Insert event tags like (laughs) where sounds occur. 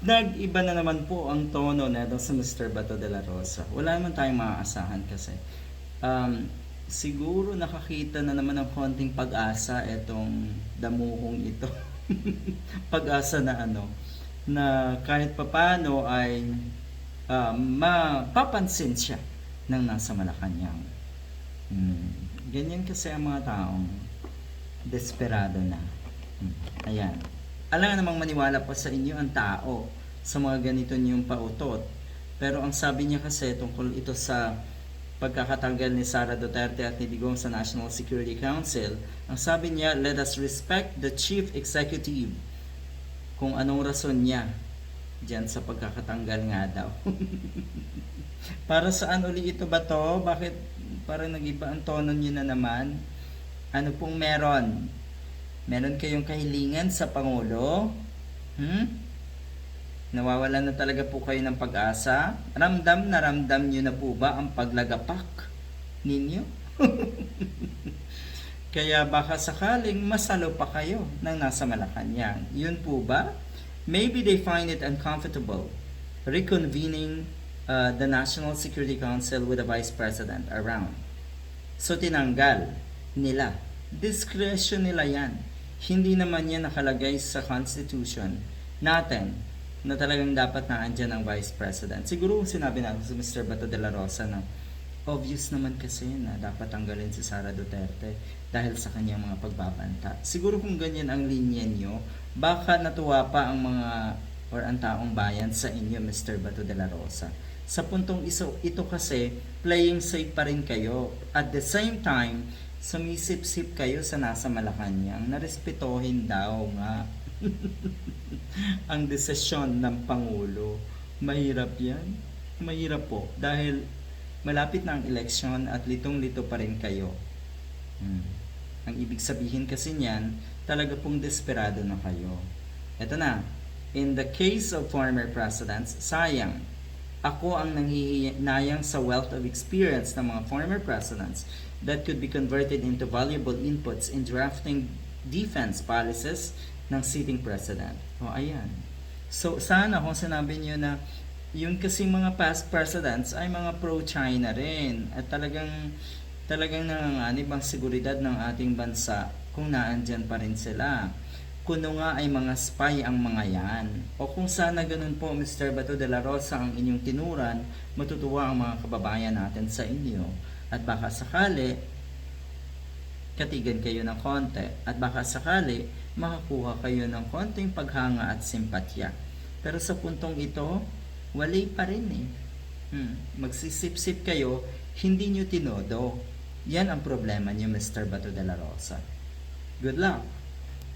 nag-iba na naman po ang tono na sa Mr. Bato de la Rosa. Wala naman tayong maaasahan kasi. Um, siguro nakakita na naman ng konting pag-asa itong damuhong ito. (laughs) pag-asa na ano, na kahit papano ay uh, mapapansin siya ng nasa Malacanang. Hmm. Ganyan kasi ang mga taong desperado na. Hmm. Ayan. Alam namang maniwala pa sa inyo ang tao sa mga ganito niyong pautot. Pero ang sabi niya kasi tungkol ito sa pagkakatanggal ni Sara Duterte at ni Digong sa National Security Council, ang sabi niya, let us respect the chief executive kung anong rason niya diyan sa pagkakatanggal nga daw. (laughs) Para saan uli ito ba to? Bakit parang nag-iba ang tono niyo na naman? Ano pong meron? Meron kayong kahilingan sa Pangulo? Hmm? Nawawalan na talaga po kayo ng pag-asa? Ramdam na ramdam nyo na po ba ang paglagapak ninyo? (laughs) Kaya baka sakaling masalo pa kayo ng nasa Malacanang. Yun po ba? Maybe they find it uncomfortable reconvening uh, the National Security Council with the Vice President around. So tinanggal nila. Discretion nila yan. Hindi naman yan nakalagay sa Constitution natin na talagang dapat na andyan ang Vice President. Siguro sinabi natin sa Mr. Bato de la Rosa na obvious naman kasi na dapat tanggalin si Sara Duterte dahil sa kanyang mga pagbabanta. Siguro kung ganyan ang linya nyo, baka natuwa pa ang mga or ang taong bayan sa inyo, Mr. Bato de la Rosa. Sa puntong iso, ito kasi, playing safe pa rin kayo. At the same time, sumisip-sip kayo sa nasa Malacanang na respetohin daw nga (laughs) ang desisyon ng Pangulo. Mahirap yan. Mahirap po. Dahil malapit na ang eleksyon at litong-lito pa rin kayo. Hmm. Ang ibig sabihin kasi niyan, talaga pong desperado na kayo. Ito na, in the case of former presidents, sayang, ako ang nanghihinayang sa wealth of experience ng mga former presidents that could be converted into valuable inputs in drafting defense policies ng sitting president. O ayan. So sana kung sinabi niyo na yung kasi mga past presidents ay mga pro-China rin at talagang talagang nanganganib ang seguridad ng ating bansa kung naandyan pa rin sila. Kuno nga ay mga spy ang mga yan. O kung sana ganun po, Mr. Bato de la Rosa, ang inyong tinuran, matutuwa ang mga kababayan natin sa inyo. At baka sakali, katigan kayo ng konti. At baka sakali, makakuha kayo ng konting paghanga at simpatya. Pero sa puntong ito, walay pa rin eh. Hmm. Magsisip-sip kayo, hindi nyo tinodo. Yan ang problema niyo, Mr. Bato de la Rosa. Good luck!